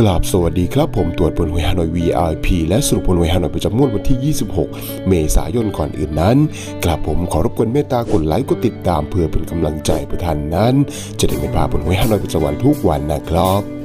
กราบสวัสดีครับผมตรวจผลหวยฮานอย VIP และสรุปผลหวยฮานอยประจำงวดวันที่ 26 เมษายนก่อนอื่นนั้นกราบผมขอรบกวนเมตตากดไลค์กดติดตามเพื่อเป็นกำลังใจประทานนั้น จะได้ไม่พลาดผลหวยฮานอยประจำวันทุกวันนะครับ